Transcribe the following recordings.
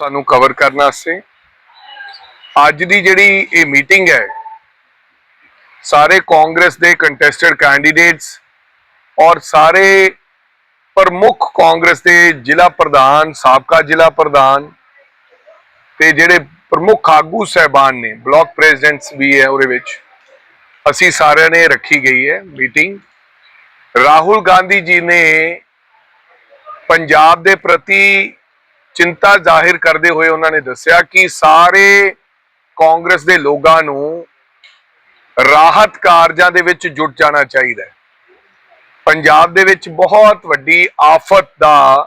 ਸਾਨੂੰ ਕਵਰ ਕਰਨ ਵਾਸਤੇ। ਅੱਜ ਦੀ ਜਿਹੜੀ ਇਹ ਮੀਟਿੰਗ ਹੈ, ਸਾਰੇ ਕਾਂਗਰਸ ਦੇ ਕੰਟੈਸਟਡ ਕੈਂਡੀਡੇਟਸ ਔਰ ਸਾਰੇ ਪ੍ਰਮੁੱਖ ਕਾਂਗਰਸ ਦੇ ਜ਼ਿਲ੍ਹਾ ਪ੍ਰਧਾਨ, ਸਾਬਕਾ ਜ਼ਿਲ੍ਹਾ ਪ੍ਰਧਾਨ ਤੇ ਜਿਹੜੇ ਪ੍ਰਮੁੱਖ ਆਗੂ ਸਹਿਬਾਨ ਨੇ, ਬਲਾਕ ਪ੍ਰੈਜ਼ੀਡੈਂਟਸ ਵੀ ਹੈ ਉਹਦੇ ਵਿੱਚ, ਅਸੀਂ ਸਾਰਿਆਂ ਨੇ ਰੱਖੀ ਗਈ ਹੈ ਮੀਟਿੰਗ ਰਾਹੁਲ ਗਾਂਧੀ ਜੀ ਨੇ ਪੰਜਾਬ ਦੇ ਪ੍ਰਤੀ ਚਿੰਤਾ ਜ਼ਾਹਿਰ ਕਰਦੇ ਹੋਏ ਉਹਨਾਂ ਨੇ ਦੱਸਿਆ ਕਿ ਸਾਰੇ ਕਾਂਗਰਸ ਦੇ ਲੋਕਾਂ ਨੂੰ ਰਾਹਤ ਕਾਰਜਾਂ ਦੇ ਵਿੱਚ ਜੁਟ ਜਾਣਾ ਚਾਹੀਦਾ ਹੈ। ਪੰਜਾਬ ਦੇ ਵਿੱਚ ਬਹੁਤ ਵੱਡੀ ਆਫਤ ਦਾ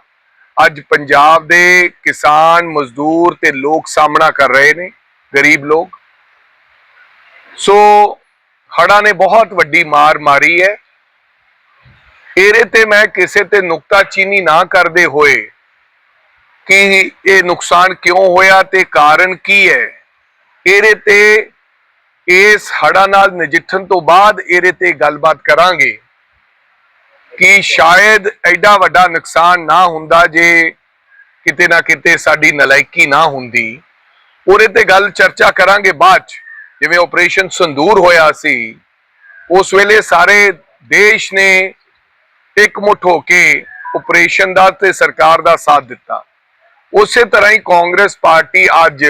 ਅੱਜ ਪੰਜਾਬ ਦੇ ਕਿਸਾਨ, ਮਜ਼ਦੂਰ ਤੇ ਲੋਕ ਸਾਹਮਣਾ ਕਰ ਰਹੇ ਨੇ, ਗਰੀਬ ਲੋਕ। ਸੋ ਹੜ੍ਹਾਂ ਨੇ ਬਹੁਤ ਵੱਡੀ ਮਾਰ ਮਾਰੀ ਹੈ। ਇਹਦੇ ਤੇ ਮੈਂ ਕਿਸੇ ਤੇ ਨੁਕਤਾਚੀਨੀ ਨਾ ਕਰਦੇ ਹੋਏ ਕਿ ਇਹ ਨੁਕਸਾਨ ਕਿਉਂ ਹੋਇਆ ਤੇ ਕਾਰਨ ਕੀ ਹੈ? ਇਹਦੇ ਤੇ ਇਸ ਹੜਾ ਨਾਲ ਨਜਿੱਠਣ ਤੋਂ ਬਾਅਦ ਇਹਦੇ ਤੇ ਗੱਲਬਾਤ ਕਰਾਂਗੇ ਕਿ ਸ਼ਾਇਦ ਐਡਾ ਵੱਡਾ ਨੁਕਸਾਨ ਨਾ ਹੁੰਦਾ ਜੇ ਕਿਤੇ ਨਾ ਕਿਤੇ ਸਾਡੀ ਨਲਾਇਕੀ ਨਾ ਹੁੰਦੀ। ਉਹਦੇ ਤੇ ਗੱਲ ਚਰਚਾ ਕਰਾਂਗੇ ਬਾਅਦ ਚ। ਜਿਵੇਂ ਆਪਰੇਸ਼ਨ ਸੰਦੂਰ ਹੋਇਆ ਸੀ, ਉਸ ਵੇਲੇ ਸਾਰੇ ਦੇਸ਼ ਨੇ ਇਕਮੁੱਠ ਹੋ ਕੇ ਆਪਰੇਸ਼ਨ ਦਾ ਤੇ ਸਰਕਾਰ ਦਾ ਸਾਥ ਦਿੱਤਾ। ਉਸੇ ਤਰ੍ਹਾਂ ਹੀ ਕਾਂਗਰਸ ਪਾਰਟੀ ਅੱਜ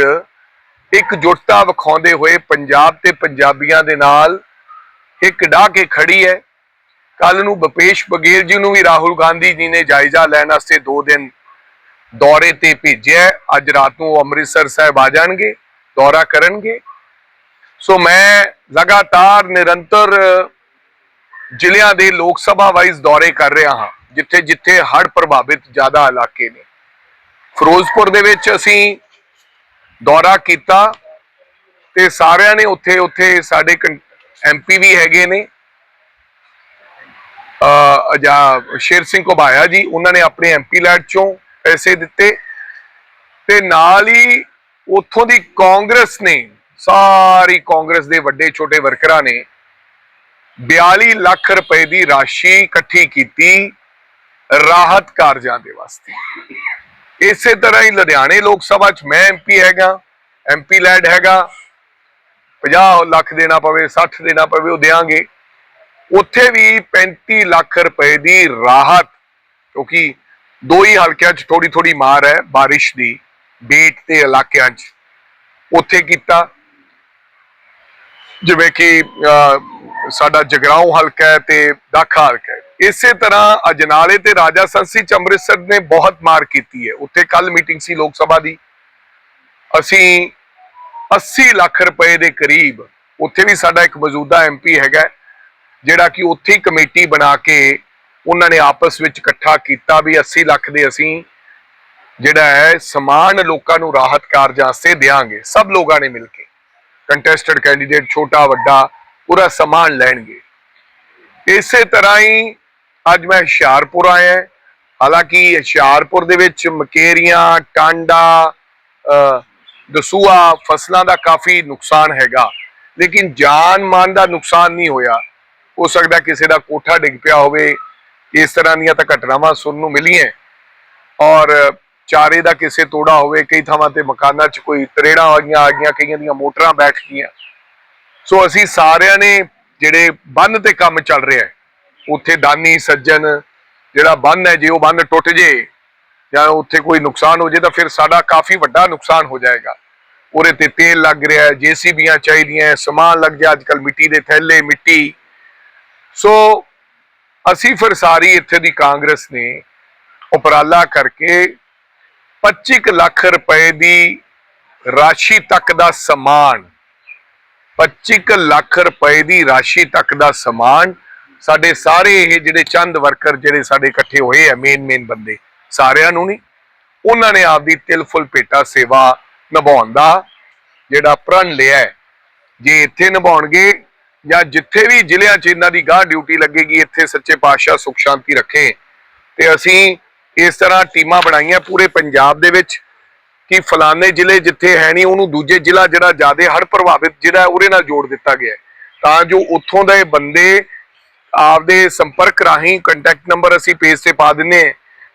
ਇੱਕ ਜੁਟਤਾ ਵਿਖਾਉਂਦੇ ਹੋਏ ਪੰਜਾਬ ਤੇ ਪੰਜਾਬੀਆਂ ਦੇ ਨਾਲ ਇੱਕ ਡਾਹ ਕੇ ਖੜੀ ਹੈ। ਕੱਲ ਨੂੰ ਭਪੇਸ਼ ਬਗੇਲ ਜੀ ਨੂੰ ਵੀ ਰਾਹੁਲ ਗਾਂਧੀ ਜੀ ਨੇ ਜਾਇਜ਼ਾ ਲੈਣ ਵਾਸਤੇ 2 ਦਿਨ ਦੌਰੇ ਤੇ ਭੇਜਿਆ ਅੱਜ ਰਾਤ ਨੂੰ ਅੰਮ੍ਰਿਤਸਰ ਸਾਹਿਬ ਆ ਜਾਣਗੇ, ਦੌਰਾ ਕਰਨਗੇ। ਸੋ ਮੈਂ ਲਗਾਤਾਰ ਨਿਰੰਤਰ ਜ਼ਿਲ੍ਹਿਆਂ ਦੇ ਲੋਕ ਸਭਾ ਵਾਈਜ਼ ਦੌਰੇ ਕਰ ਰਿਹਾ ਹਾਂ ਜਿੱਥੇ ਜਿੱਥੇ ਹੜ ਪ੍ਰਭਾਵਿਤ ਜ਼ਿਆਦਾ ਇਲਾਕੇ ਨੇ। ਫਿਰੋਜ਼ਪੁਰ ਦੇ ਵਿੱਚ ਅਸੀਂ ਦੌਰਾ ਕੀਤਾ ਤੇ ਸਾਰਿਆਂ ਨੇ ਉੱਥੇ ਉੱਥੇ ਸਾਡੇ ਐਮਪੀ ਵੀ ਹੈਗੇ ਨੇ। ਅ ਜਾਂ ਸ਼ੇਰ ਸਿੰਘ ਘੁਬਾਇਆ ਜੀ, ਉਹਨਾਂ ਨੇ ਆਪਣੇ ਐਮਪੀ ਲੈਟ ਚੋਂ ਪੈਸੇ ਦਿੱਤੇ ਤੇ ਨਾਲ ਹੀ ਉੱਥੋਂ ਦੀ ਕਾਂਗਰਸ ਨੇ, ਸਾਰੀ ਕਾਂਗਰਸ ਦੇ ਵੱਡੇ ਛੋਟੇ ਵਰਕਰਾਂ ਨੇ 42 ਲੱਖ ਰੁਪਏ ਦੀ ਰਾਸ਼ੀ ਇਕੱਠੀ ਕੀਤੀ ਰਾਹਤ ਕਾਰਜਾਂ ਦੇ ਵਾਸਤੇ। ਇਸੇ ਤਰ੍ਹਾਂ ਹੀ ਲੁਧਿਆਣੇ ਲੋਕ ਸਭਾ ਚ ਮੈਂ ਐਮਪੀ ਹੈਗਾ ਐਮਪੀ ਲੈਡ ਹੈਗਾ। 50 ਲੱਖ ਦੇਣਾ ਪਵੇ 60 ਦੇਣਾ ਪਵੇ ਉਹ ਦੇਾਂਗੇ ਉੱਥੇ ਵੀ 35 ਲੱਖ ਰੁਪਏ ਦੀ ਰਾਹਤ ਕਿਉਂਕਿ ਦੋ ਹੀ ਹਲਕਿਆਂ 'ਚ ਥੋੜੀ ਥੋੜੀ ਮਾਰ ਹੈ ਬਾਰਿਸ਼ ਦੀ ਬੇਟ ਤੇ ਇਲਾਕਿਆਂ 'ਚ। ਉੱਥੇ ਕੀਤਾ। ਜਿਵੇਂ ਕਿ ਅਹ, ਸਾਡਾ ਜਗਰਾਉਂ ਹਲਕਾ ਹੈ ਤੇ ਦਾਖਾ ਹਲਕਾ ਹੈ। ਇਸੇ ਤਰ੍ਹਾਂ ਅਜਨਾਲੇ ਤੇ ਰਾਜਾ ਸੰਸੀ ਚ ਅੰਮ੍ਰਿਤਸਰ ਨੇ ਬਹੁਤ ਮਾਰ ਕੀਤੀ ਹੈ। ਉੱਥੇ ਕੱਲ ਮੀਟਿੰਗ ਸੀ ਲੋਕ ਸਭਾ ਦੀ। ਅਸੀਂ 80 ਲੱਖ ਰੁਪਏ ਦੇ ਕਰੀਬ ਉੱਥੇ ਵੀ ਸਾਡਾ ਇੱਕ ਮੌਜੂਦਾ ਐਮਪੀ ਹੈਗਾ ਜਿਹੜਾ ਕਿ ਉੱਥੇ ਹੀ ਕਮੇਟੀ ਬਣਾ ਕੇ ਉਹਨਾਂ ਨੇ ਆਪਸ ਵਿੱਚ ਇਕੱਠਾ ਕੀਤਾ ਵੀ 80 ਲੱਖ ਦੇ ਅਸੀਂ ਜਿਹੜਾ ਹੈ ਸਮਾਨ ਲੋਕਾਂ ਨੂੰ ਰਾਹਤ ਕਾਰਜਾਂ ਵਾਸਤੇ ਦੇਾਂਗੇ ਸਭ ਲੋਕਾਂ ਨੇ ਮਿਲ ਕੇ। ਕੰਟੈਸਟਡ ਕੈਂਡੀਡੇਟ ਛੋਟਾ, ਵੱਡਾ ਪੂਰਾ ਸਮਾਨ ਲੈਣਗੇ। ਇਸੇ ਤਰ੍ਹਾਂ ਹੀ ਅੱਜ ਮੈਂ ਹੁਸ਼ਿਆਰਪੁਰ ਆਇਆ ਹਾਲਾਂਕਿ ਹੁਸ਼ਿਆਰਪੁਰ ਦੇ ਵਿੱਚ ਮਕੇਰੀਆਂ ਟਾਂਡਾ ਅਹ, ਦਸੂਆ ਫਸਲਾਂ ਦਾ ਕਾਫੀ ਨੁਕਸਾਨ ਹੈਗਾ। ਲੇਕਿਨ ਜਾਨ ਮਾਨ ਦਾ ਨੁਕਸਾਨ ਨਹੀਂ ਹੋਇਆ। ਹੋ ਸਕਦਾ ਕਿਸੇ ਦਾ ਕੋਠਾ ਡਿੱਗ ਪਿਆ ਹੋਵੇ। ਇਸ ਤਰ੍ਹਾਂ ਦੀਆਂ ਤਾਂ ਘਟਨਾਵਾਂ ਸੁਣਨ ਨੂੰ ਮਿਲੀਆਂ ਔਰ ਚਾਰੇ ਦਾ ਕਿਸੇ ਤੋੜਾ ਹੋਵੇ ਕਈ ਥਾਵਾਂ ਤੇ ਮਕਾਨਾਂ 'ਚ ਕੋਈ ਤਰੇੜਾਂ ਆ ਗਈਆਂ ਆ ਗਈਆਂ ਕਈਆਂ ਦੀਆਂ ਮੋਟਰਾਂ ਬੈਠ ਗਈਆਂ। ਸੋ ਅਸੀਂ ਸਾਰਿਆਂ ਨੇ ਜਿਹੜੇ ਬੰਨ ਤੇ ਕੰਮ ਚੱਲ ਰਿਹਾ ਹੈ, ਉੱਥੇ ਦਾਨੀ, ਸੱਜਣ ਜਿਹੜਾ ਬੰਨ ਹੈ, ਜੇ ਉਹ ਬੰਨ ਟੁੱਟ ਜੇ ਜਾਂ ਉੱਥੇ ਕੋਈ ਨੁਕਸਾਨ ਹੋ ਜੇ ਤਾਂ ਫਿਰ ਸਾਡਾ ਕਾਫੀ ਵੱਡਾ ਨੁਕਸਾਨ ਹੋ ਜਾਏਗਾ। ਉਹਦੇ ਤੇ ਤੇਲ ਲੱਗ ਰਿਹਾ ਹੈ, ਜੀਸੀਬੀਆਂ ਚਾਹੀਦੀਆਂ ਸਮਾਨ ਲੱਗ ਗਿਆ ਅੱਜਕੱਲ ਮਿੱਟੀ ਦੇ ਥੈਲੇ, ਮਿੱਟੀ। ਸੋ ਅਸੀਂ ਫਿਰ ਸਾਰੀ ਇੱਥੇ ਦੀ ਕਾਂਗਰਸ ਨੇ ਉਪਰਾਲਾ ਕਰਕੇ 25 ਕੁ ਲੱਖ ਰੁਪਏ ਦੀ ਰਾਸ਼ੀ ਤੱਕ ਦਾ ਸਮਾਨ 25 ਲੱਖ ਰੁਪਏ ਦੀ ਰਾਸ਼ੀ ਤੱਕ ਦਾ ਸਮਾਨ ਸਾਡੇ ਸਾਰੇ ਇਹ ਜਿਹੜੇ ਚੰਦ ਵਰਕਰ ਜਿਹੜੇ ਸਾਡੇ ਇਕੱਠੇ ਹੋਏ ਆ ਮੇਨ ਮੇਨ ਬੰਦੇ, ਸਾਰਿਆਂ ਨੂੰ ਨਹੀਂ, ਉਹਨਾਂ ਨੇ ਆਪਦੀ ਤਿਲ ਫੁੱਲ ਸੇਵਾ ਨਿਭਾਉਣ ਦਾ ਜਿਹੜਾ ਪ੍ਰਣ ਲਿਆ ਜੇ ਇੱਥੇ ਨਿਭਾਉਣਗੇ ਜਾਂ ਜਿੱਥੇ ਵੀ ਜ਼ਿਲ੍ਹਿਆਂ 'ਚ ਇਹਨਾਂ ਦੀ ਗਾਹ ਡਿਊਟੀ ਲੱਗੇਗੀ, ਇੱਥੇ ਸੱਚੇ ਪਾਤਸ਼ਾਹ ਸੁਖ ਸ਼ਾਂਤੀ ਰੱਖੇ। ਤੇ ਅਸੀਂ ਇਸ ਤਰ੍ਹਾਂ ਟੀਮਾਂ ਬਣਾਈਆਂ ਪੂਰੇ ਪੰਜਾਬ ਦੇ ਵਿੱਚ। ਕਿ ਫਲਾਣੇ ਜ਼ਿਲ੍ਹੇ ਜਿੱਥੇ ਹੈ ਨਹੀਂ, ਉਹਨੂੰ ਦੂਜੇ ਜ਼ਿਲ੍ਹਾ ਜਿਹੜਾ ਜ਼ਿਆਦਾ ਹੜ੍ਹ ਪ੍ਰਭਾਵਿਤ ਜ਼ਿਲ੍ਹਾ ਉਹਦੇ ਨਾਲ ਜੋੜ ਦਿੱਤਾ ਗਿਆ ਤਾਂ ਜੋ ਉੱਥੋਂ ਦੇ ਬੰਦੇ ਆਪਦੇ ਸੰਪਰਕ ਰਾਹੀਂ ਕੰਟੈਕਟ ਨੰਬਰ ਅਸੀਂ ਪੇਜ ਤੇ ਪਾ ਦਿੰਨੇ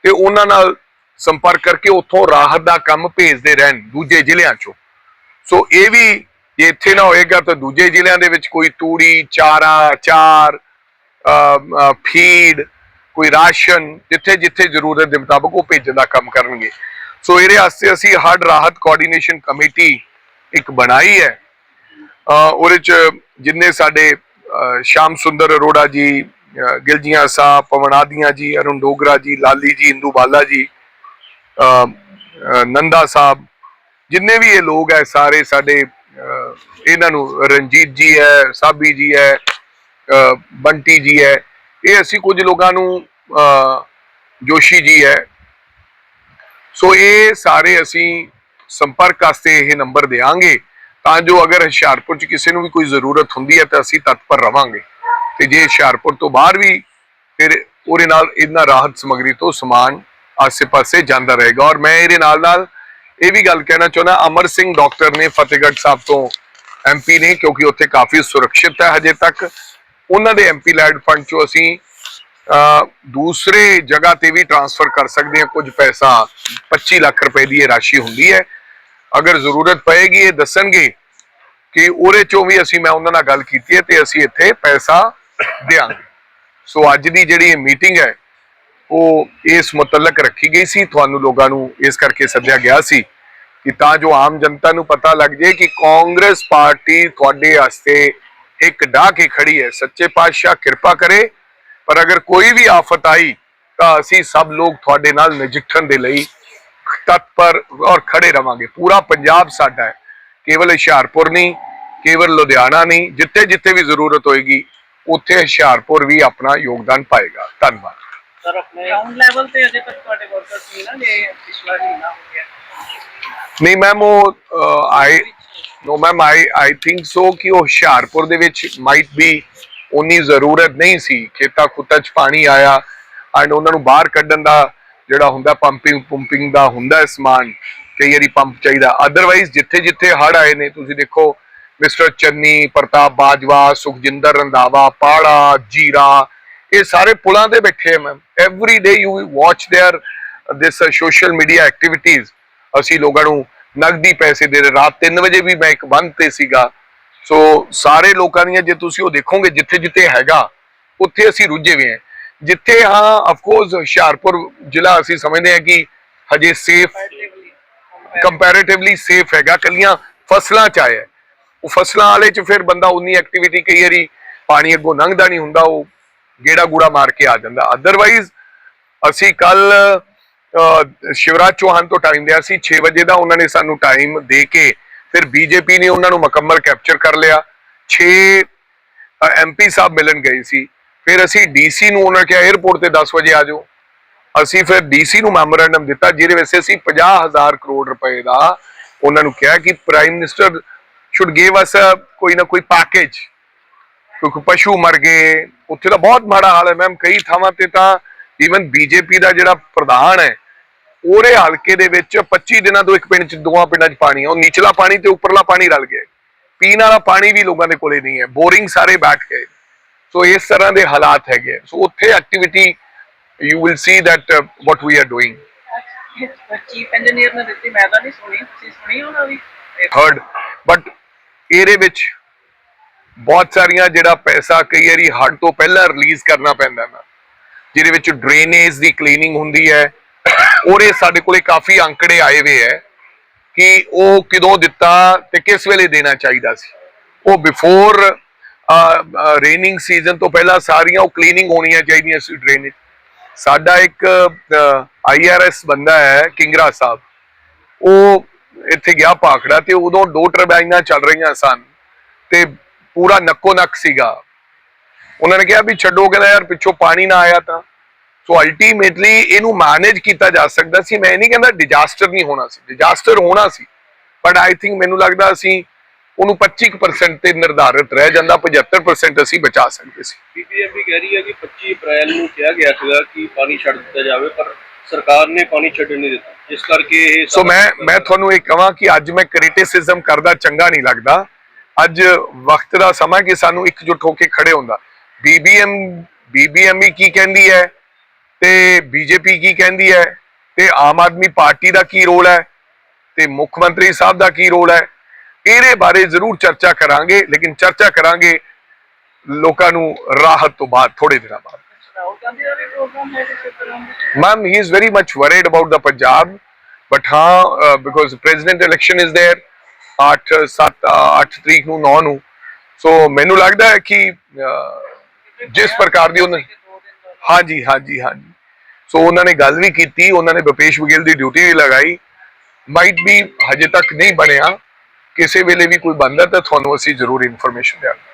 ਤੇ ਉਹਨਾਂ ਨਾਲ ਸੰਪਰਕ ਕਰਕੇ ਉੱਥੋਂ ਰਾਹਤ ਦਾ ਕੰਮ ਭੇਜਦੇ ਰਹਿਣ ਦੂਜੇ ਜ਼ਿਲ੍ਹਿਆਂ ਚੋਂ। ਸੋ ਇਹ ਵੀ ਜੇ ਇੱਥੇ ਨਾ ਹੋਏਗਾ ਤਾਂ ਦੂਜੇ ਜ਼ਿਲ੍ਹਿਆਂ ਦੇ ਵਿੱਚ ਕੋਈ ਤੂੜੀ, ਚਾਰਾ ਚਾਰ ਫੀਡ, ਕੋਈ ਰਾਸ਼ਨ ਜਿੱਥੇ ਜਿੱਥੇ ਜ਼ਰੂਰਤ ਦੇ ਮੁਤਾਬਕ ਉਹ ਭੇਜਣ ਦਾ ਕੰਮ ਕਰਨਗੇ। ਸੋ ਇਹਦੇ ਵਾਸਤੇ ਅਸੀਂ ਹੱਡ ਰਾਹਤ ਕੋਆਰਡੀਨੇਸ਼ਨ ਕਮੇਟੀ ਇੱਕ ਬਣਾਈ ਹੈ। ਉਹਦੇ ਚ ਜਿੰਨੇ ਸਾਡੇ ਸ਼ਾਮ ਸੁੰਦਰ ਅਰੋੜਾ ਜੀ ਗਿਲਜੀਆਂ ਸਾਹਿਬ ਪਵਨਾਦੀਆਂ ਜੀ, ਅਰੁਣ ਡੋਗਰਾ ਜੀ, ਲਾਲੀ ਜੀ, ਇੰਦੂ ਬਾਲਾ ਜੀ ਨੰਦਾ ਸਾਹਿਬ, ਜਿੰਨੇ ਵੀ ਇਹ ਲੋਕ ਹੈ ਸਾਰੇ ਸਾਡੇ ਇਹਨਾਂ ਨੂੰ ਰਣਜੀਤ ਜੀ ਹੈ, ਸਾਬੀ ਜੀ ਹੈ ਬੰਟੀ ਜੀ ਹੈ। ਇਹ ਅਸੀਂ ਕੁਝ ਲੋਕਾਂ ਨੂੰ ਜੋਸ਼ੀ ਜੀ ਹੈ। ਸੋ ਇਹ ਸਾਰੇ ਅਸੀਂ ਸੰਪਰਕ ਵਾਸਤੇ ਇਹ ਨੰਬਰ ਦੇਵਾਂਗੇ। ਤਾਂ ਜੋ ਅਗਰ ਹੁਸ਼ਿਆਰਪੁਰ ਚ ਕਿਸੇ ਨੂੰ ਵੀ ਕੋਈ ਜ਼ਰੂਰਤ ਹੁੰਦੀ ਹੈ ਤਾਂ ਅਸੀਂ ਤਤਪਰ ਰਵਾਂਗੇ। ਤੇ ਜੇ ਹੁਸ਼ਿਆਰਪੁਰ ਤੋਂ ਬਾਹਰ ਵੀ ਫਿਰ ਉਹਦੇ ਨਾਲ ਇਹਨਾਂ ਰਾਹਤ ਸਮਗਰੀ ਤੋਂ ਸਮਾਨ ਆਸੇ-ਪਾਸੇ ਜਾਂਦਾ ਰਹੇਗਾ। ਔਰ ਮੈਂ ਇਹਦੇ ਨਾਲ ਨਾਲ ਇਹ ਵੀ ਗੱਲ ਕਹਿਣਾ ਚਾਹੁੰਦਾ, ਅਮਰ ਸਿੰਘ ਡਾਕਟਰ ਨੇ ਫਤਿਹਗੜ੍ਹ ਸਾਹਿਬ ਤੋਂ ਐਮਪੀ ਨੇ, ਕਿਉਂਕਿ ਉੱਥੇ ਕਾਫੀ ਸੁਰੱਖਿਅਤ ਹੈ ਹਜੇ ਤੱਕ। ਉਹਨਾਂ ਦੇ ਐਮਪੀ ਲੈਡ ਫੰਡ ਚੋਂ ਅਸੀਂ ਦੂਸਰੇ ਜਗ੍ਹਾ ਤੇ ਵੀ ਟ੍ਰਾਂਸਫਰ ਕਰ ਸਕਦੇ ਹਾਂ, ਕੁਝ ਪੈਸਾ। 25 ਲੱਖ ਰੁਪਏ ਦੀ ਇਹ ਰਾਸ਼ੀ ਹੁੰਦੀ ਹੈ। ਅਗਰ ਜ਼ਰੂਰਤ ਪਏਗੀ, ਇਹ ਦੱਸਣਗੇ ਕਿ ਉਹਦੇ ਚੋਂ ਵੀ ਅਸੀਂ, ਮੈਂ ਉਹਨਾਂ ਨਾਲ ਗੱਲ ਕੀਤੀ ਹੈ ਤੇ ਅਸੀਂ ਇੱਥੇ ਪੈਸਾ ਦੇਵਾਂਗੇ ਸੋ ਅੱਜ ਦੀ ਜਿਹੜੀ ਇਹ ਮੀਟਿੰਗ ਹੈ, ਉਹ ਇਸ ਮੁਤਲਕ ਰੱਖੀ ਗਈ ਸੀ। ਤੁਹਾਨੂੰ ਲੋਕਾਂ ਨੂੰ ਇਸ ਕਰਕੇ ਸੱਦਿਆ ਗਿਆ ਸੀ ਕਿ ਤਾਂ ਜੋ ਆਮ ਜਨਤਾ ਨੂੰ ਪਤਾ ਲੱਗ ਜਾਏ ਕਿ ਕਾਂਗਰਸ ਪਾਰਟੀ ਤੁਹਾਡੇ ਵਾਸਤੇ ਇੱਕ ਡਾਹ ਕੇ ਖੜੀ ਹੈ। ਸੱਚੇ ਪਾਤਸ਼ਾਹ ਕਿਰਪਾ ਕਰੇ। ਪਰ ਅਗਰ ਕੋਈ ਵੀ ਆਫਤ ਆਈ ਤਾਂ ਅਸੀਂ ਸਭ ਲੋਕ ਤੁਹਾਡੇ ਨਾਲ ਨਜਿੱਠਣ ਦੇ ਲਈ ਤਤਪਰ ਔਰ ਖੜੇ ਰਵਾਂਗੇ। ਪੂਰਾ ਪੰਜਾਬ ਸਾਡਾ ਹੈ। ਕੇਵਲ ਹੁਸ਼ਿਆਰਪੁਰ ਨਹੀਂ ਕੇਵਲ ਲੁਧਿਆਣਾ ਨਹੀਂ ਜਿੱਥੇ ਜਿੱਥੇ ਵੀ ਜ਼ਰੂਰਤ ਹੋਏਗੀ ਉੱਥੇ ਹੁਸ਼ਿਆਰਪੁਰ ਵੀ ਆਪਣਾ ਯੋਗਦਾਨ ਪਾਏਗਾ। ਧੰਨਵਾਦ। ਸਰ ਆਪਣੇ ਗਰਾਊਂਡ ਲੈਵਲ ਤੇ ਅਜੇ ਤੱਕ ਤੁਹਾਡੇ ਵਰਕਰਸ ਨਹੀਂ ਨਾ ਜੇ ਪਿਛਲਾ ਮਹੀਨਾ ਹੋ ਗਿਆ। ਨਹੀਂ ਮੈਮ ਉਹ ਆਈ no ma'am I I think so ਕਿ ਉਹ ਹੁਸ਼ਿਆਰਪੁਰ ਦੇ ਵਿੱਚ ਮਾਈਟ ਬੀ ਉਨੀ ਜ਼ਰੂਰਤ ਨਹੀਂ ਸੀ ਖੇਤਾਂ ਖੁੱਤਾਂ 'ਚ ਪਾਣੀ ਆਇਆ ਐਂਡ ਉਹਨਾਂ ਨੂੰ ਬਾਹਰ ਕੱਢਣ ਦਾ ਜਿਹੜਾ ਹੁੰਦਾ ਪੰਪਿੰਗ ਪੰਪਿੰਗ ਦਾ ਹੁੰਦਾ ਹੈ ਸਮਾਨ ਕਈ ਵਾਰੀ ਪੰਪ ਚਾਹੀਦਾ ਅਦਰਵਾਈਜ਼ ਜਿੱਥੇ ਜਿੱਥੇ ਹੜ ਆਏ ਨੇ ਤੁਸੀਂ ਦੇਖੋ ਮਿਸਟਰ ਚੰਨੀ ਪ੍ਰਤਾਪ ਬਾਜਵਾ ਸੁਖਜਿੰਦਰ ਰੰਧਾਵਾ ਪਾੜਾ ਜੀਰਾ ਇਹ ਸਾਰੇ ਪੁਲਾਂ ਤੇ ਬੈਠੇ ਆ ma'am every day you watch there this social media activities ਅਸੀਂ ਲੋਕਾਂ ਨੂੰ ਨਗਦੀ ਪੈਸੇ ਦੇ ਰਹੇ ਰਾਤ 3 ਵਜੇ ਵੀ ਮੈਂ ਇੱਕ ਬੰਦ ਤੇ ਸੀਗਾ ਸੋ ਸਾਰੇ ਲੋਕਾਂ ਦੀਆਂ ਜੇ ਤੁਸੀਂ ਉਹ ਦੇਖੋਗੇ ਜਿੱਥੇ ਜਿੱਥੇ ਹੈਗਾ, ਉੱਥੇ ਅਸੀਂ ਰੁੱਝੇ ਹੋਏ ਹਾਂ। ਜਿੱਥੇ ਹਾਂ ਆਫ ਕੋਰਸ ਹੁਸ਼ਿਆਰਪੁਰ ਜ਼ਿਲ੍ਹਾ ਅਸੀਂ ਸਮਝਦੇ ਹਾਂ ਕਿ ਹਜੇ ਸੇਫ ਕੰਪੈਰੀਟਿਵਲੀ ਸੇਫ ਹੈਗਾ। ਕੱਲੀਆਂ ਫਸਲਾਂ ਚ ਆਇਆ ਉਹ ਫਸਲਾਂ ਵਾਲੇ ਚ ਫਿਰ ਬੰਦਾ ਉਨੀ ਐਕਟੀਵਿਟੀ ਕਈ ਵਾਰੀ ਪਾਣੀ ਅੱਗੋਂ ਲੰਘਦਾ ਨਹੀਂ ਹੁੰਦਾ, ਉਹ ਗੇੜਾ ਗੂੜਾ ਮਾਰ ਕੇ ਆ ਜਾਂਦਾ। ਅਦਰਵਾਈਜ਼ ਅਸੀਂ ਕੱਲ ਸ਼ਿਵਰਾਜ ਚੌਹਾਨ ਤੋਂ ਟਾਈਮ ਲਿਆ ਸੀ 6 ਵਜੇ ਦਾ ਉਹਨਾਂ ਨੇ ਸਾਨੂੰ ਟਾਈਮ ਦੇ ਕੇ ਫਿਰ ਬੀਜੇਪੀ ਨੇ ਉਹਨਾਂ ਨੂੰ ਮੁਕੰਮਲ ਕੈਪਚਰ ਕਰ ਲਿਆ। 6 ਐਮਪੀ ਸਾਹਿਬ ਮਿਲਣ ਗਏ ਸੀ। ਫਿਰ ਅਸੀਂ ਡੀਸੀ ਨੂੰ ਉਹਨਾਂ ਕਿਹਾ 에어ਪੋਰਟ ਤੇ 10 ਵਜੇ ਆ ਜਾਓ। ਅਸੀਂ ਫਿਰ ਡੀਸੀ ਨੂੰ ਮੈਮੋਰੈਂਡਮ ਦਿੱਤਾ, ਜਿਹਦੇ ਵਿੱਚ ਅਸੀਂ 50000 ਕਰੋੜ ਰੁਪਏ ਦਾ ਉਹਨਾਂ ਨੂੰ ਕਿਹਾ ਕਿ prime minister should give us ਕੋਈ ਨਾ ਕੋਈ ਪੈਕੇਜ ਕਿਉਂਕਿ ਪਸ਼ੂ ਮਰ ਗਏ। ਉੱਥੇ ਤਾਂ ਬਹੁਤ ਮਾੜਾ ਹਾਲ ਹੈ। ਮੈਮ ਕਈ ਥਾਵਾਂ ਤੇ ਤਾਂ ਈਵਨ ਬੀਜੇਪੀ ਦਾ ਜਿਹੜਾ ਪ੍ਰਧਾਨ ਹੈ ਉਹਦੇ ਹਲਕੇ ਦੇ ਵਿੱਚ 25 ਦਿਨਾਂ ਤੋਂ ਇੱਕ ਪਿੰਡ ਚ ਦੋਆਂ ਪਿੰਡਾਂ 'ਚ ਪਾਣੀ ਆ। ਉਹ ਨਿਚਲਾ ਪਾਣੀ ਤੇ ਉੱਪਰਲਾ ਪਾਣੀ ਰਲ ਗਿਆ। ਪੀਣ ਵਾਲਾ ਪਾਣੀ ਵੀ ਲੋਕਾਂ ਦੇ ਕੋਲੇ ਨਹੀਂ ਹੈ। ਬੋਰਿੰਗ ਸਾਰੇ ਬੈਠ ਗਏ। ਸੋ ਇਸ ਤਰ੍ਹਾਂ ਦੇ ਹਾਲਾਤ ਹੈਗੇ ਸੋ ਉੱਥੇ activity you will see that what we are doing chief engineer ਨੇ ਦਿੱਤੀ ਮੈਂ ਤਾਂ ਨਹੀਂ ਸੁਣੀ। ਤੁਸੀਂ ਸੁਣੀ ਉਹਨਾਂ ਦੀ? ਥਰਡ ਬਟ ਇਹਦੇ ਵਿੱਚ ਬਹੁਤ ਸਾਰੀਆਂ ਜਿਹੜਾ ਪੈਸਾ ਕਈ ਵਾਰੀ ਹੱਡ ਤੋਂ ਪਹਿਲਾਂ ਰਿਲੀਜ਼ ਕਰਨਾ ਪੈਂਦਾ ਨਾ। ਜਿਹਦੇ ਵਿੱਚ ਡਰੇਨੇਜ ਦੀ ਕਲੀਨਿੰਗ ਹੁੰਦੀ ਹੈ। ਉਹਦੇ ਸਾਡੇ ਕੋਲੇ ਕਾਫੀ ਅੰਕੜੇ ਆਏ ਹੋਏ ਹੈ ਕਿ ਉਹ ਕਿਦੋਂ ਦਿੱਤਾ ਤੇ ਕਿਸ ਵੇਲੇ ਦੇਣਾ ਚਾਹੀਦਾ ਸੀ। ਉਹ ਬਿਫੋਰ ਰੇਨਿੰਗ ਸੀਜ਼ਨ ਤੋਂ ਪਹਿਲਾਂ ਸਾਰੀਆਂ ਉਹ ਕਲੀਨਿੰਗ ਹੋਣੀਆਂ ਚਾਹੀਦੀਆਂ ਸੀ ਡਰੇਨੇਜ ਸਾਡਾ ਇੱਕ ਆਈਆਰਐਸ ਬੰਦਾ ਹੈ, ਕਿੰਗਰਾ ਸਾਹਿਬ। ਉਹ ਇੱਥੇ ਗਿਆ ਪਾਖੜਾ ਤੇ ਉਦੋਂ ਦੋ ਟਰਬਾਈਨਾਂ ਚੱਲ ਰਹੀਆਂ ਸਨ ਤੇ ਪੂਰਾ ਨੱਕੋ ਨੱਕ ਸੀਗਾ। ਉਹਨਾਂ ਨੇ ਕਿਹਾ ਵੀ ਛੱਡੋ, ਕਹਿੰਦਾ ਯਾਰ ਪਿੱਛੋਂ ਪਾਣੀ ਨਾ ਆਇਆ ਤਾਂ। ਸੋ ਅਲਟੀਮੇਟਲੀ ਇਹਨੂੰ ਮੈਨੇਜ ਕੀਤਾ ਜਾ ਸਕਦਾ ਸੀ। ਮੈਂ ਨਹੀਂ ਕਹਿੰਦਾ ਡਿਜ਼ਾਸਟਰ ਨਹੀਂ ਹੋਣਾ ਸੀ। ਡਿਜ਼ਾਸਟਰ ਹੋਣਾ ਸੀ। ਬਟ ਆਈ ਥਿੰਕ ਮੈਨੂੰ ਲੱਗਦਾ ਅਸੀਂ ਉਹਨੂੰ 25% ਤੇ ਨਿਰਧਾਰਿਤ ਰਹਿ ਜਾਂਦਾ। 75% ਅਸੀਂ ਬਚਾ ਸਕਦੇ ਸੀ। ਬੀਬੀਐਮਬੀ ਕਹਿ ਰਹੀ ਹੈ ਕਿ 25 ਅਪ੍ਰੈਲ ਨੂੰ ਕਿਹਾ ਗਿਆ ਸੀਗਾ ਕਿ ਪਾਣੀ ਛੱਡ ਦਿੱਤਾ ਜਾਵੇ ਪਰ ਸਰਕਾਰ ਨੇ ਪਾਣੀ ਛੱਡਣ ਨਹੀਂ ਦਿੱਤਾ। ਜਿਸ ਕਰਕੇ ਇਹ ਸੋ ਮੈਂ ਮੈਂ ਤੁਹਾਨੂੰ ਇਹ ਕਹਾਂ ਕਿ ਅੱਜ ਮੈਂ ਕ੍ਰਿਟਿਸਿਜ਼ਮ ਕਰਦਾ ਚੰਗਾ ਨਹੀਂ ਲੱਗਦਾ। ਅੱਜ ਵਕਤ ਦਾ ਸਮਾਂ ਕਿ ਸਾਨੂੰ ਇਕਜੁੱਟ ਹੋ ਕੇ ਖੜੇ ਹੁੰਦਾ। ਬੀਬੀਐਮ ਬੀਬੀਐਮਈ ਕੀ ਕਹਿੰਦੀ ਹੈ? ਤੇ ਬੀਜੇਪੀ ਕੀ ਕਹਿੰਦੀ ਹੈ? ਤੇ ਆਮ ਆਦਮੀ ਪਾਰਟੀ ਦਾ ਕੀ ਰੋਲ ਹੈ? ਤੇ ਮੁੱਖ ਮੰਤਰੀ ਸਾਹਿਬ ਦਾ ਕੀ ਰੋਲ ਹੈ? ਇਹਦੇ ਬਾਰੇ ਜ਼ਰੂਰ ਚਰਚਾ ਕਰਾਂਗੇ ਲੇਕਿਨ ਚਰਚਾ ਕਰਾਂਗੇ ਲੋਕਾਂ ਨੂੰ ਰਾਹਤ ਤੋਂ ਬਾਅਦ ਥੋੜੇ ਦਿਨਾਂ ਬਾਅਦ। ਰਾਹੁਲ ਗਾਂਧੀ ਦਾ ਵੀ ਪ੍ਰੋਗਰਾਮ ਹੈ ਕਿਸੇ ਦਾ Ma'am, he ਹਾਂ uh, because president election is 8 7 8 ਤਰੀਕ ਨੂੰ 9 ਨੂੰ। ਸੋ ਮੈਨੂੰ ਲੱਗਦਾ ਹੈ ਕਿ ਜਿਸ ਪ੍ਰਕਾਰ ਦੀ ਉਹਨਾਂ ਹਾਂਜੀ ਹਾਂਜੀ ਹਾਂਜੀ। ਸੋ ਉਹਨਾਂ ਨੇ ਗੱਲ ਵੀ ਕੀਤੀ, ਉਹਨਾਂ ਨੇ ਬਪੇਸ਼ ਬਘੇਲ ਦੀ ਡਿਊਟੀ ਵੀ ਲਗਾਈ। ਮਾਈਟ ਵੀ ਹਜੇ ਤੱਕ ਨਹੀਂ ਬਣਿਆ। ਕਿਸੇ ਵੇਲੇ ਵੀ ਕੋਈ ਬਣਦਾ ਤਾਂ ਤੁਹਾਨੂੰ ਅਸੀਂ ਜ਼ਰੂਰ ਇਨਫੋਰਮੇਸ਼ਨ ਦਿਆਂਗੇ।